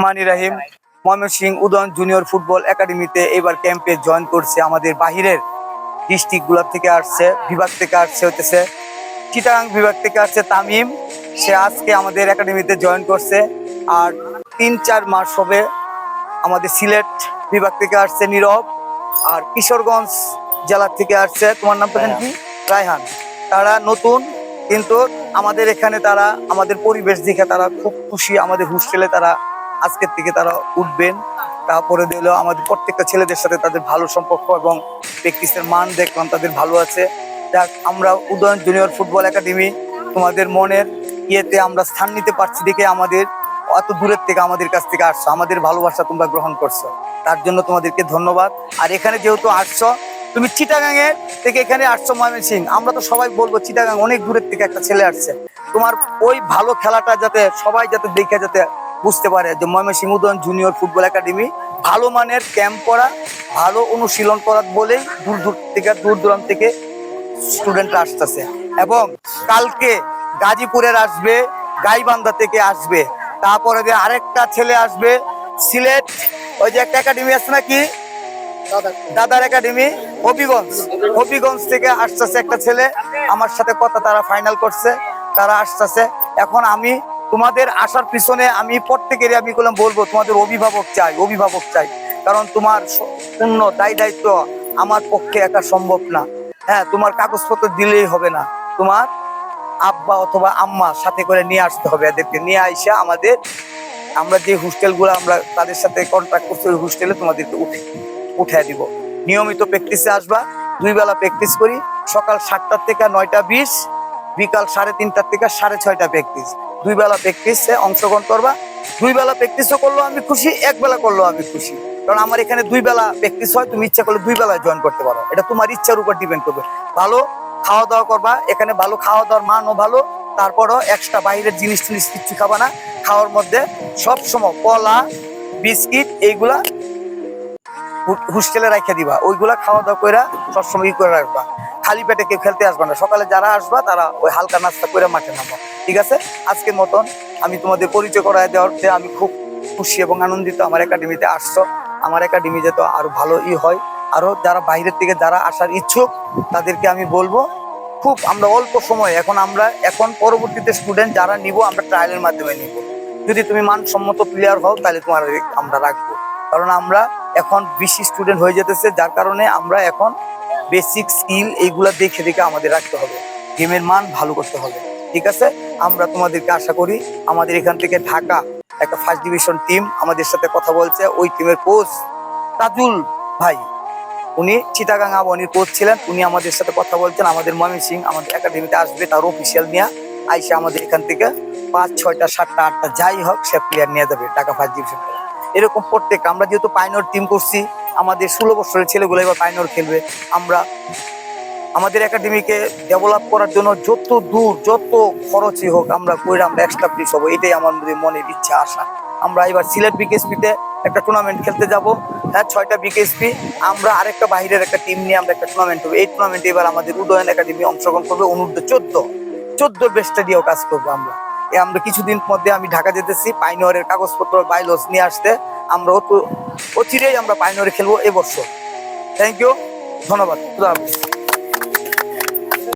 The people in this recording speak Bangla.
মানি রাহিম ময়মনসিং উদয়ন জুনিয়র ফুটবল একাডেমিতে এবার ক্যাম্পে জয়েন করছে আমাদের বাহিরের ডিস্ট্রিক্টগুলার থেকে আসছে, বিভাগ থেকে আসছে হতেছে চিটাগাং বিভাগ থেকে আসছে তামিম। সে আজকে আমাদের একাডেমিতে জয়েন করছে আর তিন চার মাস হবে আমাদের সিলেট বিভাগ থেকে আসছে নীরব আর কিশোরগঞ্জ জেলা থেকে আসছে, তোমার নাম কি? রায়হান। তারা নতুন, কিন্তু আমাদের এখানে তারা, আমাদের পরিবেশ দেখে তারা খুব খুশি, আমাদের হোস্টেলে তারা আজকের থেকে তারা উঠবেন। তারপরে দিল আমাদের প্রত্যেকটা ছেলেদের সাথে তাদের ভালো সম্পর্ক এবং প্র্যাকটিসের মান দেখলাম, তাদের ভালো আছে। যাক, আমরা উদয়ন জুনিয়র ফুটবল একাডেমি তোমাদের মনের ইয়েতে আমরা স্থান নিতে পারছি দেখে আমাদের অত দূরের থেকে আমাদের কাছ থেকে আসছো, আমাদের ভালোবাসা তোমরা গ্রহণ করছ। তার জন্য তোমাদেরকে ধন্যবাদ। আর এখানে যেহেতু আসছো, তুমি চিটাগাং এর থেকে এখানে আসছো ময়মনসিং আমরা তো সবাই বলব চিটাগাং অনেক দূরের থেকে একটা ছেলে আসছে। তোমার ওই ভালো খেলাটা যাতে সবাই যাতে দেখে, যাতে বুঝতে পারে যে Mymensingh Udayan junior football academy ভালো মানের ক্যাম্প করা ভালো অনুশীলন করা বলেই দূর দূর থেকে দূর দূরান্ত থেকে স্টুডেন্টরা আসতেছে। এবং কালকে গাজীপুরের আসবে গাইবান্ধা থেকে আসবে। তারপরে যে আরেকটা ছেলে আসবে সিলেট ওই যে একটা একাডেমি আছে নাকি? দাদার একাডেমি হবিগঞ্জ। হবিগঞ্জ থেকে আসতেছে একটা ছেলে আমার সাথে কথা তারা ফাইনাল করছে তারা আসতেছে। এখন আমি তোমাদের আসার পিছনে আমি প্রত্যেকেরই আমি বললাম, বলব, তোমাদের অভিভাবক চাই অভিভাবক চাই। কারণ তোমার পূর্ণ দায় দায়িত্ব আমার পক্ষে একা সম্ভব না। হ্যাঁ তোমার কাগজপত্র দিলেই হবে না। তোমার আব্বা অথবা আম্মা সাথে করে নিয়ে আসতে হবে এদেরকে। নিয়ে আইসা আমাদের, আমরা যে হোস্টেলগুলো আমরা তাদের সাথে কন্ট্যাক্ট করছি, ওই হোস্টেলে তোমাদেরকে উঠে উঠে দিব। নিয়মিত প্র্যাকটিসে আসবা, দুই বেলা প্র্যাকটিস করি। সকাল সাতটার থেকে নয়টা বিশ, বিকাল সাড়ে তিনটার থেকে সাড়ে ছয়টা প্র্যাকটিস দুই বেলা প্র্যাকটিসে অংশগ্রহণ করবা। দুই বেলা প্র্যাকটিসও করলেও আমি খুশি, এক বেলা করলেও আমি খুশি। কারণ আমার এখানে দুই বেলা প্র্যাকটিস হয়, তুমি ইচ্ছা করলে দুই বেলায় জয়েন করতে পারো। এটা তোমার ইচ্ছার উপর ডিপেন্ড করবে। ভালো খাওয়া দাওয়া করবা, এখানে ভালো খাওয়া দাওয়ার মানও ভালো, তারপরও এক্সট্রা বাইরের জিনিস টিনিস কিচ্ছু খাবা না। খাওয়ার মধ্যে সবসময় কলা, বিস্কিট এইগুলা হোস্টেলে রাখা দিবা। ওইগুলা খাওয়া দাওয়া কইরা সবসময় ই করে রাখবা। খালি পেটে কেউ খেলতে আসবা না। সকালে যারা আসবা, তারা ওই হালকা নাস্তা করে মাঠে নামবা। ঠিক আছে? আজকের মতন আমি তোমাদের পরিচয় করায় দেওয়াতে আমি খুব খুশি এবং আনন্দিত। আমার একাডেমিতে আসছো। আমার একাডেমি যাতে আরও ভালো ই হয়। আরও যারা বাইরের থেকে যারা আসার ইচ্ছুক, তাদেরকে আমি বলব, খুব আমরা অল্প সময়, এখন আমরা, এখন পরবর্তীতে স্টুডেন্ট যারা নিব, আমরা ট্রায়ালের মাধ্যমে নিব। যদি তুমি মানসম্মত প্লেয়ার হও, তাহলে তোমার আমরা রাখব। কারণ আমরা এখন বেশি স্টুডেন্ট হয়ে যেতেছে, যার কারণে আমরা এখন বেসিক স্কিল এইগুলা দেখে দেখে আমাদের রাখতে হবে। গেমের মান ভালো করতে হবে। ঠিক আছে? আমরা তোমাদেরকে আশা করি আমাদের এখান থেকে ঢাকা একটা ফার্স্ট ডিভিশন টিম আমাদের সাথে কথা বলছে। ওই টিমের কোচ তাজুল ভাই। উনি চিটাগাং আবাহনীর কোচ ছিলেন। উনি আমাদের সাথে কথা বলছেন। আমাদের ময়মনসিং আমাদের একাডেমিতে আসবে, তার অফিসিয়াল নিয়ে। আইসে আমাদের এখান থেকে পাঁচ, ছয়টা, সাতটা, আটটা যাই হোক, সে প্লেয়ার নিয়ে যাবে ঢাকা ফার্স্ট ডিভিশন এরকম প্রত্যেক আমরা যেহেতু পাইনর টিম করছি, আমাদের ষোলো বছরের ছেলেগুলো এবার পাইনর খেলবে, আমরা আমাদের একাডেমিকে ডেভেলপ করার জন্য যত দূর, যত খরচই হোক আমরা কইরা আমরা হব, এটাই আমার মধ্যে মনের ইচ্ছা, আশা। আমরা এবার সিলেট বিকেএসপিতে একটা টুর্নামেন্ট খেলতে যাব। হ্যাঁ ছয়টা বিকেএসপি আমরা আরেকটা বাইরের একটা টিম নিয়ে আমরা একটা টুর্নামেন্ট হবে। এই টুর্নামেন্টে এবার আমাদের উদয়ন একাডেমি অংশগ্রহণ করবে। অনূর্ধ্ব চোদ্দ চোদ্দ বেস্টটা দিয়েও কাজ করব আমরা। এ আমরা কিছুদিন মধ্যে আমি ঢাকা যেতেছি, পাইনরের কাগজপত্র বাইলস নিয়ে আসতে। আমরা অচিরেই আমরা পাইনরে খেলব এবছর থ্যাংক ইউ ধন্যবাদ।